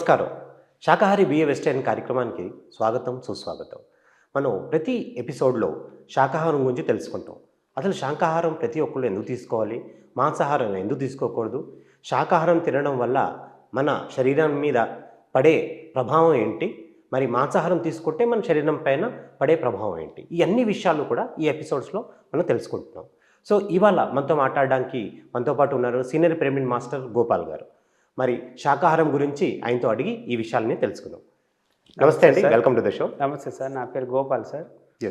నమస్కారం. శాకాహారి బిఏ వెస్టర్న్ కార్యక్రమానికి స్వాగతం సుస్వాగతం. మనం ప్రతి ఎపిసోడ్లో శాకాహారం గురించి తెలుసుకుంటాం. అసలు శాకాహారం ప్రతి ఒక్కళ్ళు ఎందుకు తీసుకోవాలి? మాంసాహారం ఎందుకు తీసుకోకూడదు? శాకాహారం తినడం వల్ల మన శరీరం మీద పడే ప్రభావం ఏంటి? మరి మాంసాహారం తీసుకుంటే మన శరీరం పైన పడే ప్రభావం ఏంటి? ఈ అన్ని విషయాలు కూడా ఈ ఎపిసోడ్స్లో మనం తెలుసుకుంటున్నాం. సో ఇవాళ మనతో మాట్లాడడానికి మనతో పాటు ఉన్నారు సీనియర్ పిరమిడ్ మాస్టర్ గోపాల్ గారు. మరి శాకాహారం గురించి ఆయనతో అడిగి ఈ విషయాలని తెలుసుకుందాం. నమస్తే అండి. Welcome to the show. నమస్తే సార్ నా పేరు గోపాల్ సార్.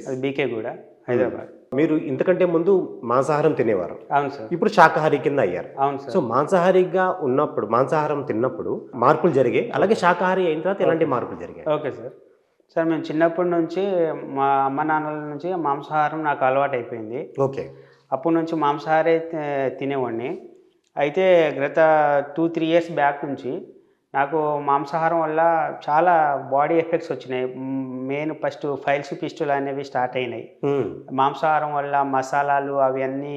అది బీకే గూడ హైదరాబాద్. మీరు ఇంతకంటే ముందు మాంసాహారం తినేవారు. అవును సార్. ఇప్పుడు శాకాహారి కింద అయ్యారు. అవును సార్. సో మాంసాహారిగా ఉన్నప్పుడు మాంసాహారం తిన్నప్పుడు మార్పులు జరిగాయి. అలాగే శాకాహారి అయిన తర్వాత ఎలాంటి మార్పులు జరిగాయి? Okay sir. సార్ మేము చిన్నప్పటి నుంచి మా అమ్మ నాన్నల నుంచి మాంసాహారం నాకు అలవాటు అయిపోయింది ఓకే. అప్పటి నుంచి మాంసాహారే తినేవాడిని. అయితే గత టూ త్రీ ఇయర్స్ బ్యాక్ నుంచి నాకు మాంసాహారం వల్ల చాలా బాడీ ఎఫెక్ట్స్ వచ్చినాయి. మెయిన్ ఫస్ట్ ఫైల్స్ పిస్టులు అనేవి స్టార్ట్ అయినాయి. మాంసాహారం వల్ల మసాలాలు అవి అన్నీ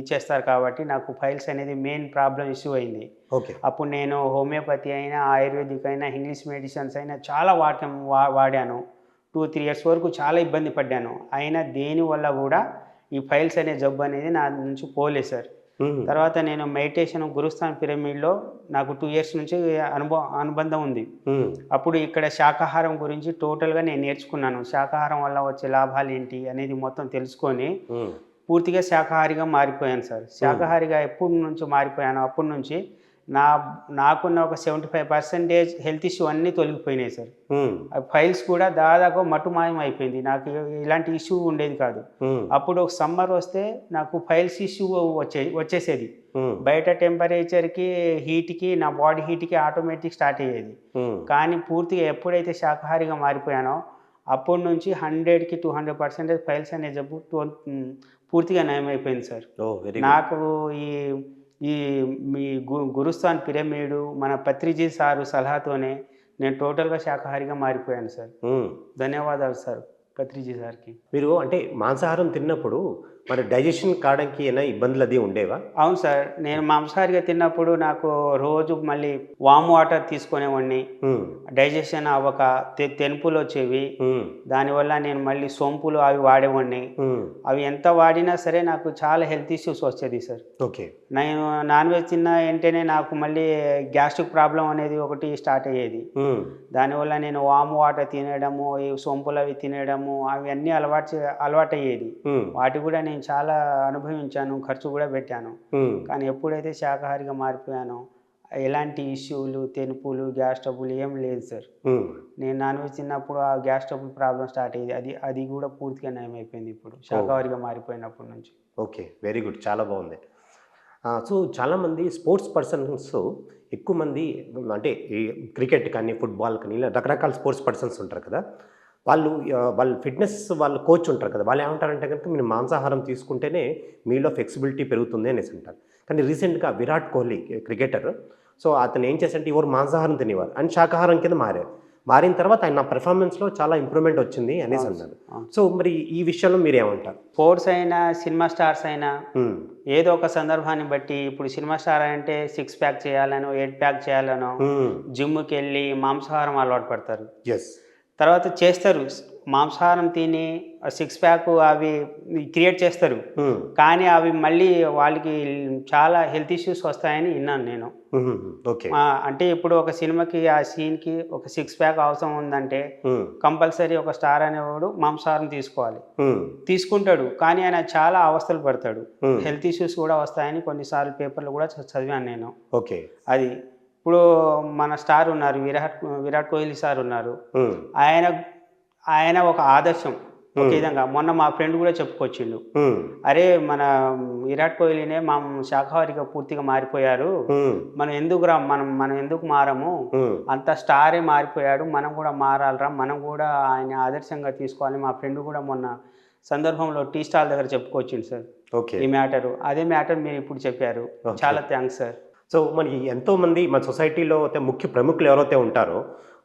ఇచ్చేస్తారు కాబట్టి నాకు ఫైల్స్ అనేది మెయిన్ ప్రాబ్లం ఇష్యూ అయింది. ఓకే. అప్పుడు నేను హోమియోపతి అయినా ఆయుర్వేదిక్ అయినా ఇంగ్లీష్ మెడిసిన్స్ అయినా చాలా వాడటం వా వాడాను. టూ త్రీ ఇయర్స్ వరకు చాలా ఇబ్బంది పడ్డాను. అయినా దేనివల్ల కూడా ఈ ఫైల్స్ అనే జబ్బు అనేది నా నుంచి పోలేదు సార్. తర్వాత నేను మెడిటేషన్ గురుస్థాన్ పిరమిడ్లో నాకు టూ ఇయర్స్ నుంచి అనుభవం అనుబంధం ఉంది. అప్పుడు ఇక్కడ శాకాహారం గురించి టోటల్గా నేను నేర్చుకున్నాను. శాకాహారం వల్ల వచ్చే లాభాలు ఏంటి అనేది మొత్తం తెలుసుకొని. పూర్తిగా శాకాహారిగా మారిపోయాను సార్. శాకాహారిగా ఎప్పటి నుంచి మారిపోయాను అప్పటి నుంచి నా నాకున్న ఒక seventy five percentage health issue అన్నీ తొలగిపోయినాయి సార్. ఫైల్స్ కూడా దాదాపు మటుమాయం అయిపోయింది నాకు ఇలాంటి ఇష్యూ ఉండేది కాదు. అప్పుడు ఒక సమ్మర్ వస్తే నాకు ఫైల్స్ ఇష్యూ వచ్చే వచ్చేసేది. బయట టెంపరేచర్కి హీట్కి నా బాడీ హీట్కి ఆటోమేటిక్ స్టార్ట్ అయ్యేది. కానీ పూర్తిగా ఎప్పుడైతే శాకాహారిగా మారిపోయానో అప్పటి నుంచి హండ్రెడ్కి టూ హండ్రెడ్ పర్సెంటేజ్ ఫైల్స్ అనే జబ్బు పూర్తిగా నయమైపోయింది సార్. ఓ వెరీ గుడ్ నాకు ఈ ఈ మీ గు గురుస్థాన్ పిరమిడు మన పత్రిజీ సారు సలహాతోనే నేను టోటల్గా శాకాహారిగా మారిపోయాను సార్. ధన్యవాదాలు సార్ పత్రిజీ సార్కి మీరు అంటే మాంసాహారం తిన్నప్పుడు మరి డైజెషన్ కావడానికి ఏమైనా ఇబ్బందులు అది ఉండేవా అవును సార్ నేను మాంసాహారిగా తిన్నప్పుడు నాకు రోజు మళ్ళీ వామ్ వాటర్ తీసుకునేవాడిని. డైజెషన్ అవ్వక తెనుపులు వచ్చేవి. దానివల్ల నేను మళ్ళీ సోంపులు అవి వాడేవాడిని. అవి ఎంత వాడినా సరే నాకు చాలా హెల్త్ ఇష్యూస్ వచ్చేది సార్ ఓకే నేను నాన్ వెజ్ తిన్న వెంటనే నాకు మళ్ళీ గ్యాస్ట్రిక్ ప్రాబ్లం అనేది ఒకటి స్టార్ట్ అయ్యేది. దానివల్ల నేను వాము వాటర్ తినడము ఈ సొంపులు అవి తినడము అవి అన్నీ అలవాటు అలవాటు అయ్యేది. వాటి కూడా నేను చాలా అనుభవించాను ఖర్చు కూడా పెట్టాను. కానీ ఎప్పుడైతే శాకాహారిగా మారిపోయానో ఎలాంటి ఇష్యూలు తెనుపులు గ్యాస్ ట్రబుల్ ఏం లేదు సార్. నేను నాన్ వెజ్ తిన్నప్పుడు ఆ గ్యాస్ ట్రబుల్ ప్రాబ్లం స్టార్ట్ అయ్యేది. అది అది కూడా పూర్తిగా నయమైపోయింది ఇప్పుడు శాకాహారిగా మారిపోయినప్పటి నుంచి. ఓకే. Very good. చాలా బాగుంది. సో చాలామంది స్పోర్ట్స్ పర్సన్స్ ఎక్కువ మంది అంటే ఈ క్రికెట్ కానీ ఫుట్బాల్ కానీ ఇలా రకరకాల స్పోర్ట్స్ పర్సన్స్ ఉంటారు కదా. వాళ్ళు వాళ్ళ ఫిట్నెస్ వాళ్ళ కోచ్ ఉంటారు కదా వాళ్ళు ఏమంటారంటే కనుక మీరు మాంసాహారం తీసుకుంటేనే మీలో ఫ్లెక్సిబిలిటీ పెరుగుతుంది అనేసి అంటారు. కానీ రీసెంట్గా విరాట్ కోహ్లీ క్రికెటర్ సో అతను ఏం చేశారంటే ఎవరు మాంసాహారం తినేవారు. అండ్ శాకాహారం కింద మారారు. మారిన తర్వాత ఆయన నా పెర్ఫార్మెన్స్లో చాలా ఇంప్రూవ్మెంట్ వచ్చింది అనేసి అన్నారు. సో మరి ఈ విషయంలో మీరు ఏమంటారు? స్పోర్ట్స్ అయినా సినిమా స్టార్స్ అయినా. ఏదో ఒక సందర్భాన్ని బట్టి ఇప్పుడు సినిమా స్టార్ అంటే సిక్స్ ప్యాక్ చేయాలనో ఎయిట్ ప్యాక్ చేయాలనో. జిమ్కి వెళ్ళి మాంసాహారం అలవాటు పడతారు. ఎస్ తర్వాత చేస్తారు మాంసాహారం తిని సిక్స్ ప్యాక్ అవి క్రియేట్ చేస్తారు. కానీ అవి మళ్ళీ వాళ్ళకి చాలా హెల్త్ ఇష్యూస్ వస్తాయని విన్నాను నేను. ఓకే అంటే ఇప్పుడు ఒక సినిమాకి ఆ సీన్కి ఒక సిక్స్ ప్యాక్ అవసరం ఉందంటే. కంపల్సరీ ఒక స్టార్ అనేవాడు మాంసాహారం తీసుకోవాలి. తీసుకుంటాడు కానీ ఆయన చాలా అవస్థలు పడతాడు. హెల్త్ ఇష్యూస్ కూడా వస్తాయని కొన్నిసార్లు పేపర్లు కూడా చదివాను నేను ఓకే అది ఇప్పుడు మన స్టార్ ఉన్నారు విరాట్ విరాట్ కోహ్లీ సార్ ఉన్నారు. ఆయన ఆయన ఒక ఆదర్శం. ఒక విధంగా మొన్న మా ఫ్రెండ్ కూడా చెప్పుకొచ్చిండు. అరే మన విరాట్ కోహ్లీనే మా శాఖాహారిగా పూర్తిగా మారిపోయారు. మనం ఎందుకు రా మనం మనం ఎందుకు మారము. అంత స్టారే మారిపోయాడు. మనం కూడా మారాలరా. మనం కూడా ఆయన ఆదర్శంగా తీసుకోవాలి మా ఫ్రెండ్ కూడా మొన్న సందర్భంలో టీ స్టాల్ దగ్గర చెప్పుకొచ్చిండు సార్. ఓకే. ఈ మ్యాటరు. అదే మ్యాటర్ మీరు ఇప్పుడు చెప్పారు. చాలా థ్యాంక్స్ సార్. సో మనకి ఎంతోమంది మన సొసైటీలో అయితే ముఖ్య ప్రముఖులు ఎవరైతే ఉంటారో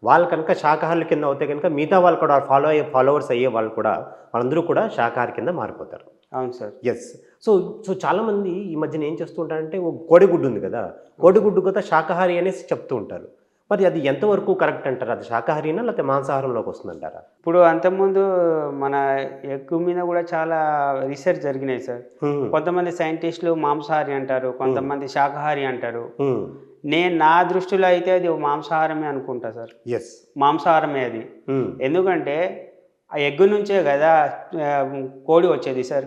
వాళ్ళు కనుక శాకాహారుల కింద అవుతే కనుక మిగతా వాళ్ళు కూడా ఫాలో అయ్యే ఫాలోవర్స్ అయ్యే వాళ్ళు కూడా వాళ్ళందరూ కూడా శాకాహారి కింద మారిపోతారు. అవును సార్. ఎస్ సో సో చాలామంది ఈ మధ్యన ఏం చేస్తూ ఉంటారంటే ఓ కోడిగుడ్డు ఉంది కదా కోడిగుడ్డు కదా శాకాహారి అనేసి చెప్తూ ఉంటారు. మరి అది ఎంతవరకు కరెక్ట్ అంటారు? అది శాకాహారీనా లేకపోతే మాంసాహారంలోకి వస్తుందంటారా? ఇప్పుడు అంతకుముందు మన ఎగ్ మీద కూడా చాలా రీసెర్చ్ జరిగినాయి సార్. కొంతమంది సైంటిస్టులు మాంసాహారి అంటారు కొంతమంది శాకాహారి అంటారు. నేను నా దృష్టిలో అయితే అది మాంసాహారమే అనుకుంటా సార్. ఎస్ మాంసాహారమే అది. ఎందుకంటే ఆ ఎగ్ నుంచే కదా కోడి వచ్చేది సార్.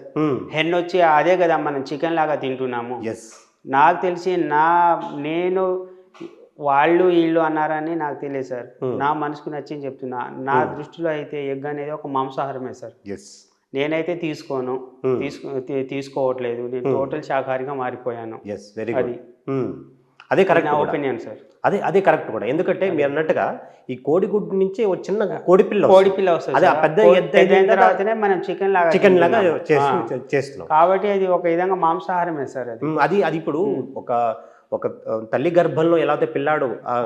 హెన్ వచ్చి అదే కదా మనం చికెన్ లాగా తింటున్నాము. ఎస్ నాకు తెలిసి నా నేను వాళ్ళు వీళ్ళు అన్నారని నాకు తెలియదు సార్. నా మనసుకు నచ్చింది చెప్తున్నా. నా దృష్టిలో అయితే ఎగ్ అనేది ఒక మాంసాహారమే సార్. నేనైతే తీసుకోను. తీసుకో తీసుకోవట్లేదు. నేను టోటల్ శాకాహారిగా మారిపోయాను. అది. అదే కరెక్ట్ నా. Opinion sir. అదే అదే కరెక్ట్ కూడా. ఎందుకంటే మీరు అన్నట్టుగా ఈ కోడిగుడ్డు నుంచి ఒక చిన్న కోడి పిల్ల కోడి పిల్ల వస్తుంది అదే. పెద్ద ఎద్దు తర్వాతనే మనం చికెన్ లాగా చికెన్ లాగా. చేస్తున్నాం. కాబట్టి అది ఒక విధంగా మాంసాహారమే సార్ అది. అది ఇప్పుడు ఒక ఒక తల్లి గర్భంలో ఎలా అయితే పిల్లాడు ఆ-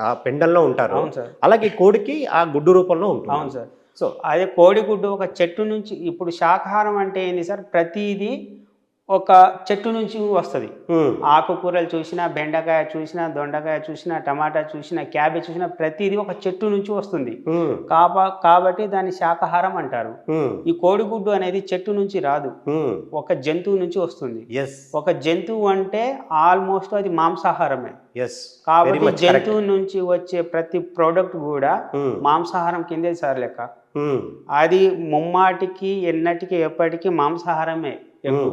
ఆ పెండంలో ఉంటారు అలాగే కోడికి ఆ గుడ్డు రూపంలో ఉంటుంది. అవును సార్. సో అదే కోడిగుడ్డు ఒక చెట్టు నుంచి ఇప్పుడు శాకాహారం అంటే ఏంది సార్? ప్రతిదీ ఒక చెట్టు నుంచి వస్తుంది. ఆకుకూరలు చూసినా బెండకాయ చూసినా దొండకాయ చూసినా టమాటా చూసినా క్యాబేజ్ చూసినా ప్రతిదీ ఒక చెట్టు నుంచి వస్తుంది. కాబట్టి దాన్ని శాకాహారం అంటారు. ఈ కోడిగుడ్డు అనేది చెట్టు నుంచి రాదు. ఒక జంతువు నుంచి వస్తుంది. ఒక జంతువు అంటే ఆల్మోస్ట్ అది మాంసాహారమే. కాబట్టి జంతువు నుంచి వచ్చే ప్రతి ప్రోడక్ట్ కూడా మాంసాహారం కిందే సార్ లెక్క. అది ముమ్మాటికి ఎన్నటికి ఎప్పటికీ మాంసాహారమే ఉమ్,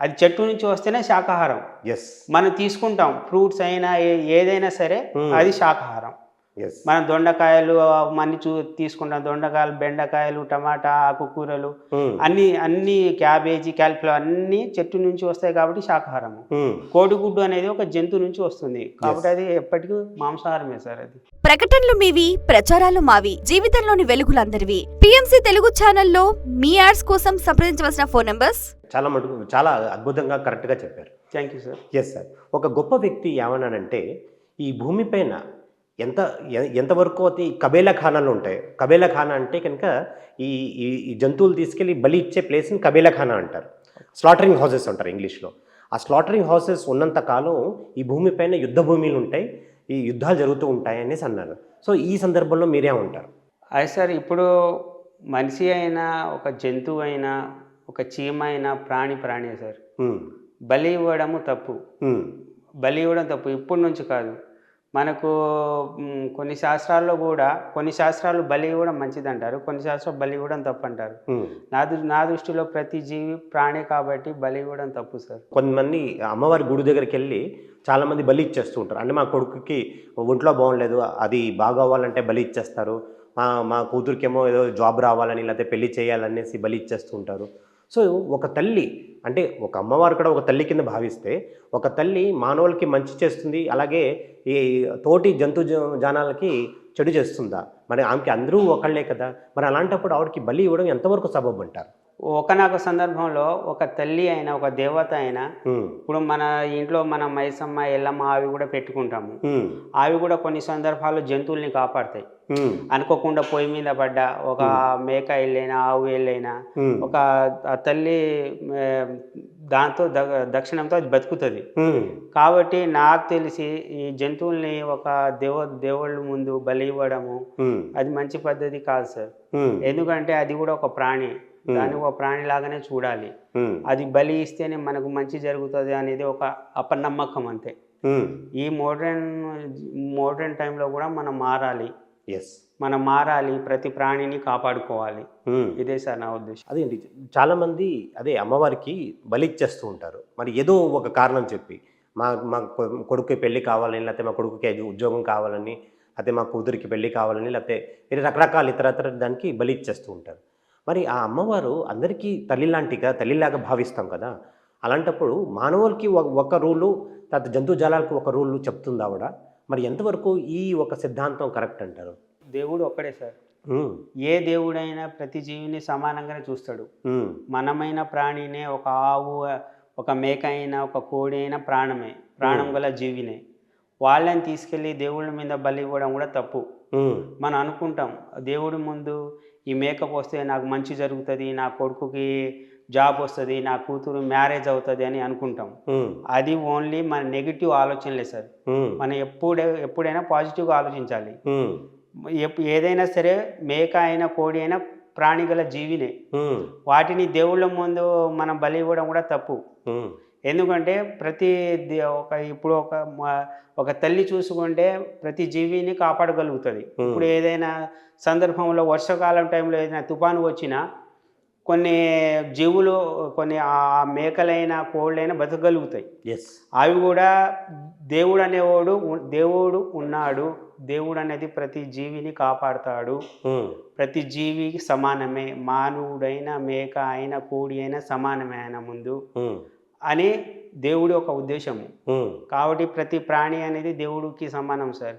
అది చెట్టు నుంచి వస్తేనే శాకాహారం. ఎస్ మనం తీసుకుంటాం ఫ్రూట్స్ అయినా ఏదైనా సరే Hmm. అది శాకాహారం. ఎస్ మనం దొండకాయలు అన్ని చూ తీసుకుంటాం. దొండకాయలు బెండకాయలు టమాటా ఆకుకూరలు ఉమ్, అన్ని అన్ని క్యాబేజీ క్యాలిఫ్లవర్ అన్ని చెట్టు నుంచి వస్తాయి కాబట్టి శాకాహారము. ఉమ్, కోడిగుడ్డు అనేది ఒక జంతువు నుంచి వస్తుంది. కాబట్టి అది ఎప్పటికీ మాంసాహారమే సార్ అది. ప్రకటనలు మీవి ప్రచారాలు మావి జీవితంలోని వెలుగులందరివి. పిఎంసి తెలుగు ఛానల్లో మీ యాడ్స్ కోసం సంప్రదించవలసిన ఫోన్ నంబర్స్ చాలా మటుకు చాలా అద్భుతంగా కరెక్ట్గా చెప్పారు. Thank you sir yes sir ఒక గొప్ప వ్యక్తి ఏమన్నానంటే ఈ భూమిపైన ఎంత ఎంతవరకు అయితే ఈ కబేలా ఖానాలు ఉంటాయి కబేలా ఖానా అంటే కనుక ఈ ఈ జంతువులు తీసుకెళ్ళి బలి ఇచ్చే ప్లేస్ని కబేలా ఖానా అంటారు. స్లాటరింగ్ హౌసెస్ అంటారు ఇంగ్లీష్లో. ఆ స్లాటరింగ్ హౌసెస్ ఉన్నంత కాలం ఈ భూమిపైన యుద్ధ భూమిలు ఉంటాయి ఈ యుద్ధాలు జరుగుతూ ఉంటాయి అనేసి అన్నారు. సో ఈ సందర్భంలో మీరేమంటారు? అది సార్ ఇప్పుడు మనిషి అయినా ఒక జంతువు అయినా ఒక చీమ అయినా ప్రాణి ప్రాణి సార్. బలి ఇవ్వడము తప్పు. బలి ఇవ్వడం తప్పు. ఇప్పటి నుంచి కాదు. మనకు కొన్ని శాస్త్రాల్లో కూడా కొన్ని శాస్త్రాలు బలి ఇవ్వడం మంచిది అంటారు కొన్ని శాస్త్రాలు బలి ఇవ్వడం తప్పు అంటారు. నా నా దృష్టిలో ప్రతి జీవి ప్రాణి కాబట్టి బలి ఇవ్వడం తప్పు సార్. కొంతమంది అమ్మవారి గుడి దగ్గరికి వెళ్ళి చాలామంది బలి ఇచ్చేస్తూ ఉంటారు. అంటే మా కొడుకుకి ఒంట్లో బాగుండలేదు. అది బాగా అవ్వాలంటే బలి ఇచ్చేస్తారు. మా మా కూతురికేమో ఏదో జాబ్ రావాలని లేకపోతే పెళ్ళి చేయాలనేసి బలి ఇచ్చేస్తూ ఉంటారు. సో ఒక తల్లి అంటే ఒక అమ్మవారు కూడా ఒక తల్లి కింద భావిస్తే ఒక తల్లి మానవులకి మంచి చేస్తుంది అలాగే ఈ తోటి జంతు జ- జానాలకి చెడు చేస్తుందా? మరి ఆమెకి అందరూ ఒకళ్ళే కదా? మరి అలాంటప్పుడు ఆవిడకి బలి ఇవ్వడం ఎంతవరకు సబబు అంటారు? ఒకనొక సందర్భంలో ఒక తల్లి అయినా ఒక దేవత అయినా ఇప్పుడు మన ఇంట్లో మన మైసమ్మ ఎల్లమ్మ అవి కూడా పెట్టుకుంటాము. అవి కూడా కొన్ని సందర్భాల్లో జంతువుల్ని కాపాడతాయి. అనుకోకుండా పొయ్యి మీద పడ్డ ఒక మేక ఎల్లైనా ఆవు ఎల్లైనా ఒక ఆ తల్లి దాంతో దక్షిణంతో అది బతుకుతుంది. కాబట్టి నాకు తెలిసి ఈ జంతువుల్ని ఒక దేవ దేవుళ్ళ ముందు బలి ఇవ్వడము అది మంచి పద్ధతి కాదు సార్. ఎందుకంటే అది కూడా ఒక ప్రాణి. దాన్ని ఒక ప్రాణి లాగానే చూడాలి అది బలి ఇస్తేనే మనకు మంచి జరుగుతుంది అనేది ఒక అపనమ్మకం అంతే. ఈ మోడ్రన్ మోడ్రన్ టైంలో కూడా మనం మారాలి. ఎస్. మనం మారాలి ప్రతి ప్రాణిని కాపాడుకోవాలి. ఇదే సార్ నా ఉద్దేశం. అదే అండి చాలామంది అదే అమ్మవారికి బలి ఇచ్చేస్తూ ఉంటారు. మరి ఏదో ఒక కారణం చెప్పి మా మా కొ- కొడుకుకి పెళ్ళి కావాలని లేకపోతే మా కొడుకుకి ఉద్యోగం కావాలని లేకపోతే మా కూతురికి పెళ్ళి కావాలని లేకపోతే వేరే రకరకాల ఇతరతర దానికి బలి ఇచ్చేస్తూ ఉంటారు. మరి ఆ అమ్మవారు అందరికీ తల్లి లాంటిగా తల్లిలాగా భావిస్తాం కదా? అలాంటప్పుడు మానవులకి ఒక- రూలు తర్వాత జంతు జాలాలకు ఒక రూలు చెప్తుంది ఆవిడ? మరి ఎంతవరకు ఈ ఒక సిద్ధాంతం కరెక్ట్ అంటారు? దేవుడు ఒక్కడే సార్. ఏ దేవుడైనా ప్రతి జీవిని సమానంగానే చూస్తాడు. మనమైన ప్రాణినే ఒక ఆవు ఒక మేక అయినా ఒక కోడి అయినా ప్రాణమే. ప్రాణం గల జీవినే. వాళ్ళని తీసుకెళ్ళి దేవుళ్ళ మీద బలి ఇవ్వడం కూడా తప్పు. మనం అనుకుంటాం దేవుడి ముందు ఈ మేక పోస్తే నాకు మంచి జరుగుతుంది నా కొడుకుకి జాబ్ వస్తుంది నా కూతురు మ్యారేజ్ అవుతుంది అని అనుకుంటాం. అది ఓన్లీ మన నెగిటివ్ ఆలోచనలే సార్. మనం ఎప్పుడే ఎప్పుడైనా పాజిటివ్గా ఆలోచించాలి. ఏదైనా సరే మేక అయినా కోడి అయినా ప్రాణిగల జీవినే వాటిని దేవుళ్ళ ముందు మనం బలి ఇవ్వడం కూడా తప్పు. ఎందుకంటే ప్రతి ఒక ఇప్పుడు ఒక ఒక తల్లి చూసుకుంటే ప్రతి జీవిని కాపాడగలుగుతుంది. ఇప్పుడు ఏదైనా సందర్భంలో వర్షాకాలం టైంలో ఏదైనా తుఫాను వచ్చినా కొన్ని జీవులు కొన్ని ఆ మేకలైన కోళ్ళైనా బతకగలుగుతాయి. ఎస్ అవి కూడా దేవుడు అనేవాడు దేవుడు ఉన్నాడు. దేవుడు అనేది ప్రతి జీవిని కాపాడుతాడు. ప్రతి జీవికి సమానమే. మానవుడైన మేక అయిన కోడి అయినా సమానమే ఆయన ముందు. అని దేవుడి ఒక ఉద్దేశము. కాబట్టి ప్రతి ప్రాణి అనేది దేవుడికి సమానం సార్.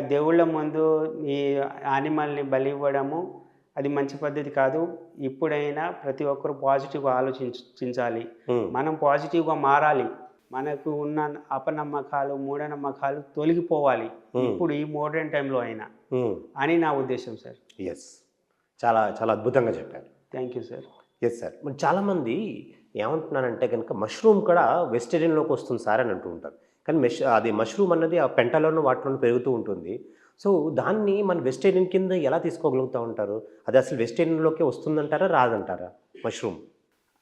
దేవుళ్ళ ముందు ఈ యానిమల్ని బలి ఇవ్వడము అది మంచి పద్ధతి కాదు. ఇప్పుడైనా ప్రతి ఒక్కరు పాజిటివ్గా ఆలోచించాలి మనం పాజిటివ్గా మారాలి. మనకు ఉన్న అపనమ్మకాలు మూఢనమ్మకాలు తొలగిపోవాలి. ఇప్పుడు ఈ మోడర్న్ టైంలో అయినా. అని నా ఉద్దేశం సార్. ఎస్ చాలా చాలా అద్భుతంగా చెప్పారు. Thank you sir. Yes sir మరి చాలామంది ఏమంటున్నారంటే కనుక మష్రూమ్ కూడా వెజిటేరియన్లోకి వస్తుంది సార్ అని అంటూ ఉంటారు. కానీ మెష్ అది మష్రూమ్ అన్నది ఆ పెంటలోనూ వాటిలోనూ పెరుగుతూ ఉంటుంది. సో దాన్ని మన వెజిటేరియన్ కింద ఎలా తీసుకోగలుగుతూ ఉంటారు? అది అసలు వెజిటేరియన్లోకి వస్తుందంటారా రాదంటారా మష్రూమ్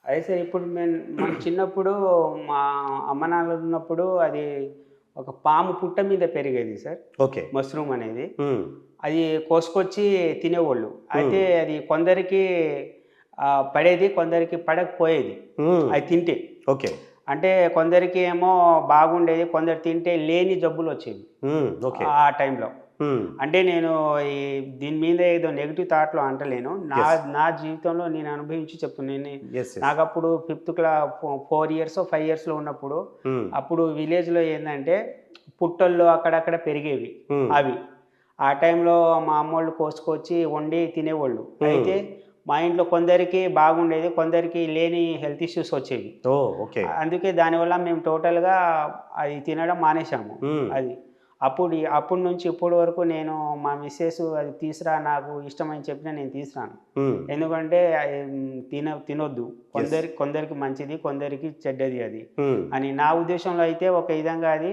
అదే సార్ ఇప్పుడు మేము మనం చిన్నప్పుడు మా అమ్మ నాన్నలు ఉన్నప్పుడు అది ఒక పాము పుట్ట మీద పెరిగేది సార్. ఓకే. మష్రూమ్ అనేది. అది కోసుకొచ్చి తినేవాళ్ళు. అయితే అది కొందరికి పడేది కొందరికి పడకపోయేది. అది తింటే. ఓకే. అంటే కొందరికి ఏమో బాగుండేది కొందరు తింటే లేని జబ్బులు వచ్చేవి. ఆ టైంలో. అంటే నేను ఈ దీని మీద ఏదో నెగిటివ్ థాట్లో అంటలేను. నా నా జీవితంలో నేను అనుభవించి చెప్తున్నాను నాకు అప్పుడు ఫిఫ్త్ క్లా ఫోర్ ఇయర్స్ ఫైవ్ ఇయర్స్లో ఉన్నప్పుడు ఉమ్, అప్పుడు విలేజ్లో ఏంటంటే పుట్టల్లో అక్కడక్కడ పెరిగేవి అవి. ఆ టైంలో మా అమ్మోళ్ళు కోసుకొచ్చి వండి తినేవాళ్ళు. అయితే మా ఇంట్లో కొందరికి బాగుండేది కొందరికి లేని హెల్త్ ఇష్యూస్ వచ్చేవి. ఓకే. అందుకే దానివల్ల మేము టోటల్గా అది తినడం మానేశాము. అది. అప్పుడు అప్పటి నుంచి ఇప్పటి వరకు నేను మా మిస్సెస్ అది తీసురా నాకు ఇష్టమని చెప్పినా నేను తీసురాను. ఎందుకంటే అది తిన తినొద్దు. కొందరి కొందరికి మంచిది కొందరికి చెడ్డది అది. అని నా ఉద్దేశంలో అయితే ఒక విధంగా అది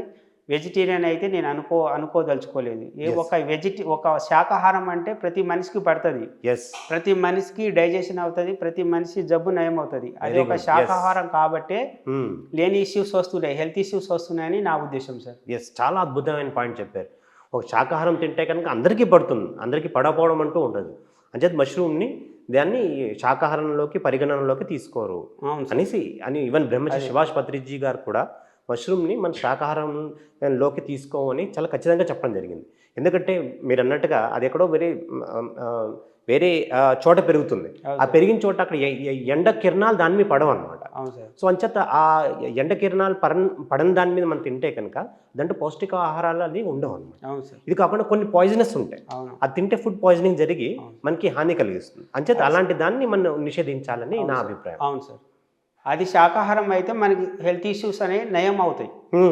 వెజిటేరియన్ అయితే నేను అనుకో అనుకోదలుచుకోలేదు. ఏ. ఒక వెజిటే ఒక శాకాహారం అంటే ప్రతి మనిషికి పడుతుంది. ఎస్ ప్రతి మనిషికి డైజెషన్ అవుతుంది ప్రతి మనిషి జబ్బు నయం అవుతుంది అది ఒక. శాకాహారం కాబట్టే ఉమ్. లేని ఇష్యూస్ వస్తున్నాయి హెల్త్ ఇష్యూస్ వస్తున్నాయని నా ఉద్దేశం సార్. ఎస్ చాలా అద్భుతమైన పాయింట్ చెప్పారు. ఒక శాకాహారం తింటే కనుక అందరికీ పడుతుంది అందరికీ పడకపోవడం అంటూ ఉండదు. అంచేది మష్రూమ్ని దాన్ని శాకాహారంలోకి పరిగణనలోకి తీసుకోరు. అనేసి అని ఈవెన్ బ్రహ్మశ్రీ. సుభాష్ పత్రిజీ గారు కూడా మష్రూమ్ని మన శాకాహారంలోకి తీసుకోమని చాలా ఖచ్చితంగా చెప్పడం జరిగింది. ఎందుకంటే మీరు అన్నట్టుగా అది ఎక్కడో వేరే వేరే చోట పెరుగుతుంది. ఆ. పెరిగిన చోట అక్కడ ఎండ కిరణాలు దాని మీద పడవు అనమాట సో అంచేత ఆ ఎండ కిరణాలు పడన్ పడని దాని మీద మనం తింటే కనుక దాంట్లో పౌష్టిక ఆహారాలు అది ఉండవు అనమాట ఇది కాకుండా కొన్ని పాయిజనస్ ఉంటాయి. అది తింటే ఫుడ్ పాయిజనింగ్ జరిగి. మనకి హాని కలిగిస్తుంది. అంచేత అలాంటి దాన్ని మనం నిషేధించాలని నా. అభిప్రాయం. అవును సార్. అది శాకాహారం అయితే మనకి హెల్త్ ఇష్యూస్ అనేవి నయం అవుతాయి.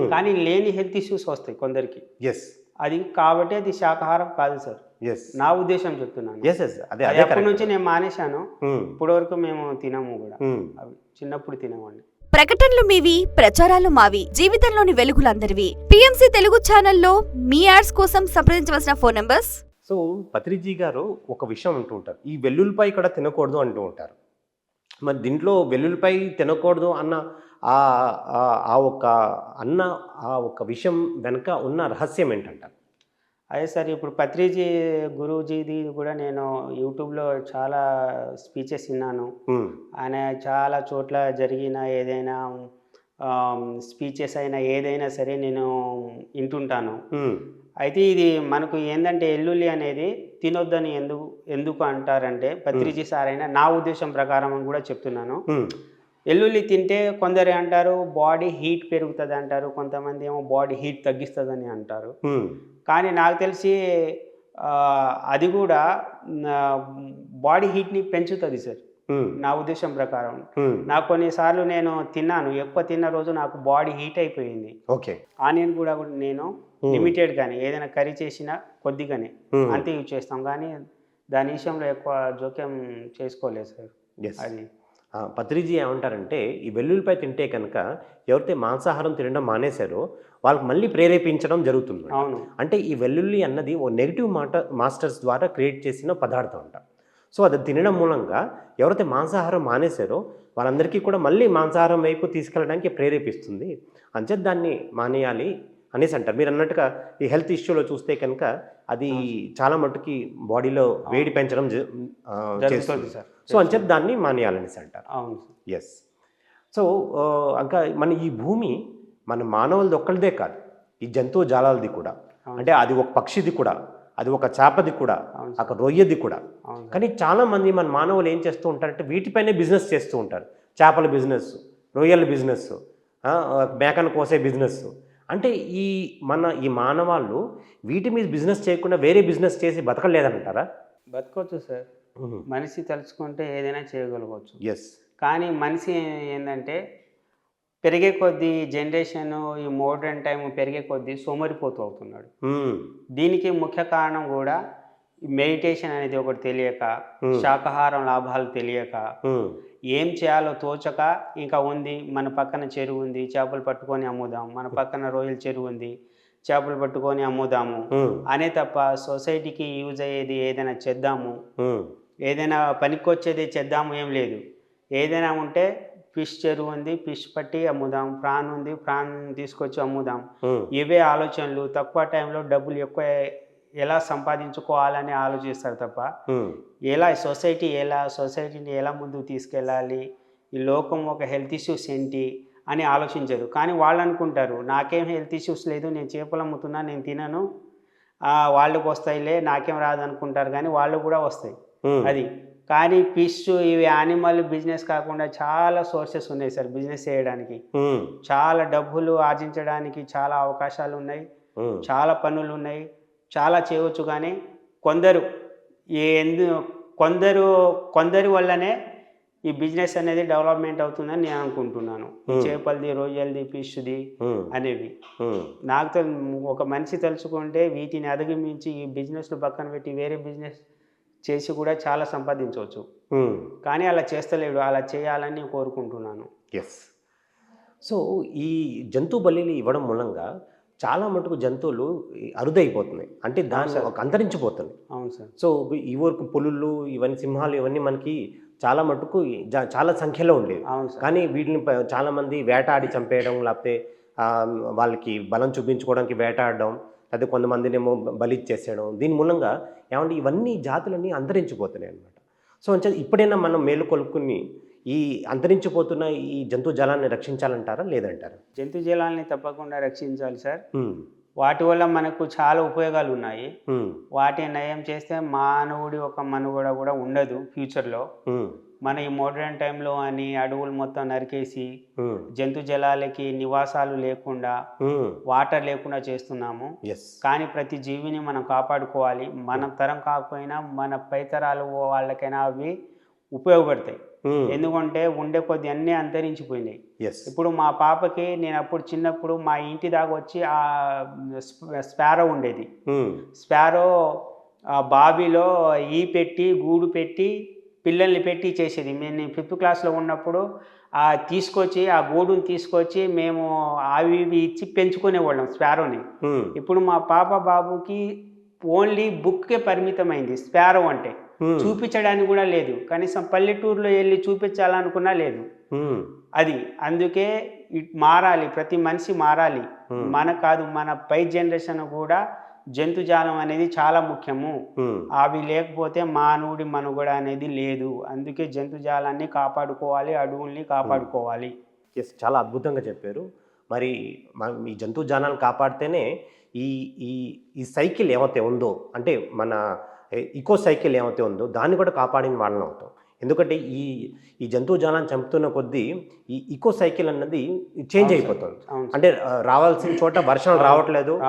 కానీ లేని హెల్త్ ఇష్యూస్ వస్తాయి కొందరికి. ఎస్ అది కాబట్టి అది శాకాహారం కాదు సార్. ఎస్ నా ఉద్దేశం చెప్తున్నాను. ఎస్ ఎస్ అదే అప్పటి నుంచి నేను మానేశాను. Hmm. ఇప్పటి వరకు మేము తినము కూడా. అవి చిన్నప్పుడు తినేవాడిని. ప్రకటనలు మీవి ప్రచారాలు మావి జీవితంలోని వెలుగులందరివి. పిఎంసి తెలుగు ఛానల్లో మీ యాడ్స్ కోసం సంప్రదించవలసిన ఫోన్ నంబర్స్? సో పత్రిజీ గారు ఒక విషయం అంటూ ఉంటారు. ఈ వెల్లుల్లిపాయ కూడా తినకూడదు అంటూ ఉంటారు. మరి దీంట్లో వెల్లుల్లిపాయ తినకూడదు అన్న ఆ ఆ- ఒక అన్న ఆ ఒక విషయం వెనక ఉన్న రహస్యం ఏంటంటారు అదే సార్ ఇప్పుడు పత్రిజీ గురూజీది కూడా నేను యూట్యూబ్లో చాలా స్పీచెస్ విన్నాను. ఆయన చాలా చోట్ల జరిగిన ఏదైనా స్పీచెస్ అయినా ఏదైనా సరే నేను వింటుంటాను. అయితే ఇది మనకు ఏంటంటే ఎల్లుల్లి అనేది తినొద్దని ఎందుకు ఎందుకు అంటారంటే పత్రిజీ సార్ అయినా నా ఉద్దేశం ప్రకారం అని కూడా చెప్తున్నాను. ఎల్లుల్లి తింటే కొందరు అంటారు బాడీ హీట్ పెరుగుతుంది అంటారు కొంతమంది ఏమో బాడీ హీట్ తగ్గిస్తుందని అంటారు. కానీ నాకు తెలిసి అది కూడా బాడీ హీట్ని పెంచుతుంది సార్. నా ఉద్దేశం ప్రకారం. నాకు కొన్నిసార్లు నేను తిన్నాను. ఎక్కువ తిన్న రోజు నాకు బాడీ హీట్ అయిపోయింది. ఓకే. ఆనియన్ కూడా నేను. లిమిటెడ్ కానీ ఏదైనా కర్రీ చేసినా కొద్దిగానే అంతే యూజ్ చేస్తాం. కానీ దాని విషయంలో ఎక్కువ జోక్యం చేసుకోలేదు సార్. అది. పత్రిజీ ఏమంటారంటే ఈ వెల్లుల్లిపై తింటే కనుక ఎవరైతే మాంసాహారం తినడం మానేశారో వాళ్ళకి మళ్ళీ ప్రేరేపించడం జరుగుతుంది అవును. అంటే ఈ వెల్లుల్లి అన్నది ఓ నెగిటివ్ మాట మాస్టర్స్ ద్వారా క్రియేట్ చేసిన పదార్థం అంట. సో అది తినడం మూలంగా ఎవరైతే మాంసాహారం మానేశారో వాళ్ళందరికీ కూడా మళ్ళీ మాంసాహారం వైపు తీసుకెళ్ళడానికి ప్రేరేపిస్తుంది. అంచేత దాన్ని మానేయాలి అనేసి అంటారు. మీరు అన్నట్టుగా ఈ హెల్త్ ఇష్యూలో చూస్తే కనుక అది చాలా మట్టుకి బాడీలో వేడి పెంచడం చేస్తుంది. సార్. సో అంచేత దాన్ని మానేయాలనేసి అంటారు. అవును ఎస్ సో ఇంకా మన ఈ భూమి మన మానవులది ఒక్కరిదే కాదు. ఈ జంతువు జాలాలది కూడా. అంటే అది ఒక పక్షిది కూడా. అది ఒక చేపది కూడా. ఒక రొయ్యది కూడా. కానీ చాలా మంది మన మానవులు ఏం చేస్తూ ఉంటారంటే వీటిపైనే బిజినెస్ చేస్తూ ఉంటారు. చేపల బిజినెస్ రొయ్యల బిజినెస్ మేకను కోసే బిజినెస్ అంటే ఈ మన ఈ మానవాళ్ళు వీటి మీద బిజినెస్ చేయకుండా వేరే బిజినెస్ చేసి బతకలేదంటారా? బతకొచ్చు సార్. మనిషి తలుచుకుంటే ఏదైనా చేయగలగవచ్చు ఎస్ కానీ మనిషి ఏంటంటే పెరిగే కొద్దీ జనరేషన్ ఈ మోడర్న్ టైం పెరిగే కొద్దీ సోమరిపోతూ అవుతున్నాడు. దీనికి ముఖ్య కారణం కూడా మెడిటేషన్ అనేది ఒకటి తెలియక. శాకాహారం లాభాలు తెలియక ఏం చేయాలో తోచక ఇంకా ఉంది మన పక్కన చెరువు ఉంది చేపలు పట్టుకొని అమ్ముదాం మన పక్కన రొయ్యల చెరువు ఉంది చేపలు పట్టుకొని అమ్ముదాము అనే తప్ప సొసైటీకి యూజ్ అయ్యేది ఏదైనా చేద్దాము. ఏదైనా పనికొచ్చేది చేద్దాము ఏం లేదు. ఏదైనా ఉంటే ఫిష్ చెరువు ఉంది ఫిష్ పట్టి అమ్ముదాం ప్రాన్ ఉంది ప్రాన్ తీసుకొచ్చి అమ్ముదాం ఇవే ఆలోచనలు. తక్కువ టైంలో డబ్బులు ఎక్కువ ఎలా సంపాదించుకోవాలని ఆలోచిస్తారు తప్ప ఎలా సొసైటీ ఎలా సొసైటీని ఎలా ముందుకు తీసుకెళ్ళాలి ఈ లోకం ఒక హెల్త్ ఇష్యూస్ ఏంటి అని ఆలోచించరు. కానీ వాళ్ళు అనుకుంటారు నాకేం హెల్త్ ఇష్యూస్ లేదు నేను చేపలు అమ్ముతున్నా నేను తినను వాళ్ళకి వస్తాయిలే నాకేం రాదు అనుకుంటారు కానీ వాళ్ళు కూడా వస్తాయి. అది. కానీ ఫిష్ ఇవి యానిమల్ బిజినెస్ కాకుండా చాలా సోర్సెస్ ఉన్నాయి సార్ బిజినెస్ చేయడానికి. చాలా డబ్బులు ఆర్జించడానికి చాలా అవకాశాలు ఉన్నాయి. చాలా పనులు ఉన్నాయి. చాలా చేయవచ్చు కానీ కొందరు ఎందు కొందరు కొందరి వల్లనే ఈ బిజినెస్ అనేది డెవలప్మెంట్ అవుతుందని నేను అనుకుంటున్నాను. చేపలది రొయ్యలది ఫిష్ది అనేవి. నాకు ఒక మనిషి తలుచుకుంటే వీటిని అధిగమించి ఈ బిజినెస్లు పక్కన పెట్టి వేరే బిజినెస్ చేసి కూడా చాలా సంపాదించవచ్చు. కానీ అలా చేస్తలేడు. అలా చేయాలని నేను కోరుకుంటున్నాను. ఎస్ సో ఈ జంతు బలిని ఇవ్వడం మూలంగా చాలా మటుకు జంతువులు అరుదైపోతున్నాయి. అంటే దాన్ని. ఒక అంతరించిపోతుంది. అవును సార్. సో ఈ వరకు పులులు ఇవన్నీ సింహాలు ఇవన్నీ మనకి చాలా మటుకు చాలా సంఖ్యలో ఉండేవి. కానీ వీటిని ప- చాలా మంది వేటాడి చంపేయడం లేకపోతే వాళ్ళకి బలం చూపించుకోవడానికి వేటాడడం లేకపోతే కొంతమందినేమో బలి ఇచ్చేసేయడం దీని మూలంగా ఏమంటే ఇవన్నీ జాతులన్నీ అంతరించిపోతున్నాయి అన్నమాట. సో ఇప్పుడైనా మనం మేలు కొలుపుకుని ఈ అంతరించిపోతున్న ఈ జంతు జలాన్ని రక్షించాలంటారా లేదంటారా? జంతు జీలాల్ని తప్పకుండా రక్షించాలి సార్. వాటి వల్ల మనకు చాలా ఉపయోగాలు ఉన్నాయి. వాటిని నయం చేస్తే మానవుడి ఒక మనుగడ కూడా ఉండదు ఫ్యూచర్లో మన ఈ మోడర్న్ టైంలో అని అడవులు మొత్తం నరికేసి జంతు జలాలకి నివాసాలు లేకుండా. వాటర్ లేకుండా చేస్తున్నాము. కానీ ప్రతి జీవిని మనం కాపాడుకోవాలి. మన తరం కాకపోయినా మన పైతరాలు వాళ్ళకైనా అవి ఉపయోగపడతాయి. ఎందుకంటే ఉండే కొద్ది అన్నీ అంతరించిపోయినాయి. ఇప్పుడు మా పాపకి నేను అప్పుడు చిన్నప్పుడు మా ఇంటి దాకా వచ్చి ఆ స్ప- స్పారో ఉండేది. స్పారో ఆ బావిలో ఈ పెట్టి గూడు పెట్టి పిల్లల్ని పెట్టి చేసేది. మేము ఫిఫ్త్ క్లాస్లో ఉన్నప్పుడు ఆ తీసుకొచ్చి ఆ గూడుని తీసుకొచ్చి మేము అవి ఇవి ఇచ్చి పెంచుకునేవాళ్ళం స్పారోని. ఇప్పుడు మా పాప బాబుకి ఓన్లీ బుక్కే పరిమితమైంది స్పారో అంటే. చూపించడానికి కూడా లేదు. కనీసం పల్లెటూరులో వెళ్ళి చూపించాలనుకున్నా లేదు. అది అందుకే మారాలి ప్రతి మనిషి మారాలి. మన కాదు మన పై జనరేషన్ కూడా జంతుజాలం అనేది చాలా ముఖ్యము. అవి లేకపోతే మానవుడి మనుగడ అనేది లేదు. అందుకే జంతుజాలాన్ని కాపాడుకోవాలి అడవుల్ని కాపాడుకోవాలి. ఎస్ చాలా అద్భుతంగా చెప్పారు. మరి మనం ఈ జంతు జానాలను కాపాడితేనే ఈ ఈ ఈ సైకిల్ ఏమైతే ఉందో అంటే మన ఇకో సైకిల్ ఏమైతే ఉందో దాన్ని కూడా కాపాడిన వాళ్ళని అవుతాం. ఎందుకంటే ఈ ఈ జంతు జానాన్ని చంపుతున్న కొద్దీ ఈ ఇకో సైకిల్ అన్నది చేంజ్. అయిపోతుంది. అంటే రావాల్సిన చోట వర్షాలు రావట్లేదు.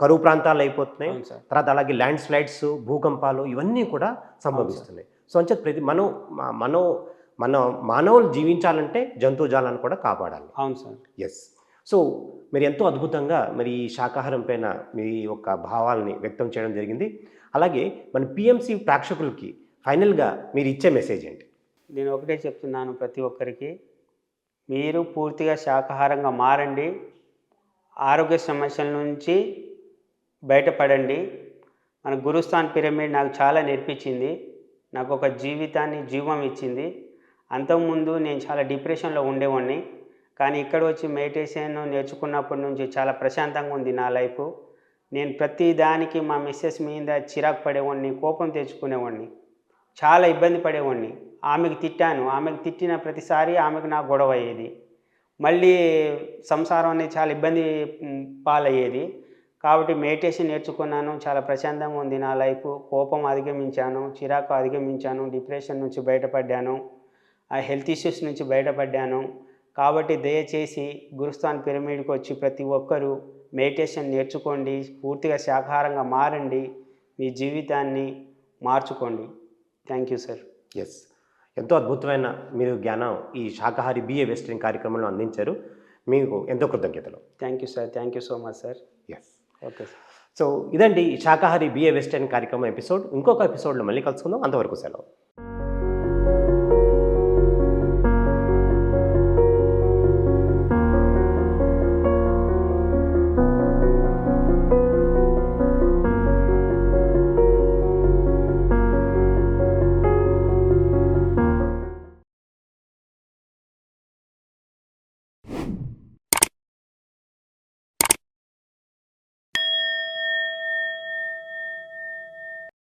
కరువు ప్రాంతాలు అయిపోతున్నాయి. తర్వాత అలాగే ల్యాండ్ స్లైడ్స్ భూకంపాలు ఇవన్నీ కూడా సంభవిస్తున్నాయి. సో అంచేత ప్రతి మనం మనం మన మానవులు జీవించాలంటే జంతుజాలాన్ని కూడా కాపాడాలి. అవును సార్. ఎస్ సో మీరు ఎంతో అద్భుతంగా మరి ఈ శాకాహారం పైన మీ యొక్క భావాలని వ్యక్తం చేయడం జరిగింది. అలాగే మన పిఎంసి ప్రేక్షకులకి ఫైనల్గా మీరు ఇచ్చే మెసేజ్ ఏంటి? నేను ఒకటే చెప్తున్నాను ప్రతి ఒక్కరికి. మీరు పూర్తిగా శాకాహారంగా మారండి. ఆరోగ్య సమస్యల నుంచి బయటపడండి. మన గురుస్థాన్ పిరమిడ్ నాకు చాలా నేర్పించింది. నాకు ఒక జీవితాన్ని జీవం ఇచ్చింది. అంతకుముందు నేను చాలా డిప్రెషన్లో ఉండేవాడిని. కానీ ఇక్కడ వచ్చి మెడిటేషన్ నేర్చుకున్నప్పటి నుంచి చాలా ప్రశాంతంగా ఉంది నా లైఫ్. నేను ప్రతి దానికి మా మిస్సెస్ మీద చిరాకు పడేవాడిని కోపం తెచ్చుకునేవాడిని చాలా ఇబ్బంది పడేవాడిని. ఆమెకు తిట్టాను. ఆమెకు తిట్టిన ప్రతిసారి ఆమెకు నాకు గొడవ అయ్యేది. మళ్ళీ సంసారం అనేది చాలా ఇబ్బంది పాలయ్యేది. కాబట్టి మెడిటేషన్ నేర్చుకున్నాను. చాలా ప్రశాంతంగా ఉంది నా లైఫ్. కోపం అధిగమించాను చిరాకు అధిగమించాను డిప్రెషన్ నుంచి బయటపడ్డాను ఆ హెల్త్ ఇష్యూస్ నుంచి బయటపడ్డాను. కాబట్టి దయచేసి గురుస్థాన్ పిరమిడ్కి వచ్చి ప్రతి ఒక్కరూ మెడిటేషన్ నేర్చుకోండి పూర్తిగా శాకాహారంగా మారండి మీ జీవితాన్ని మార్చుకోండి. థ్యాంక్ యూ సార్ ఎస్ ఎంతో అద్భుతమైన మీరు జ్ఞానం ఈ శాకాహారి బిఏ వెస్టర్న్ కార్యక్రమంలో అందించారు. మీకు ఎంతో కృతజ్ఞతలు. Thank you sir thank you so much sir yes okay sir so ఇదండి శాకాహారి బిఏ వెస్టర్న్ కార్యక్రమం ఎపిసోడ్ ఇంకొక ఎపిసోడ్లో మళ్ళీ కలుసుకుందాం. అంతవరకు సెలవు.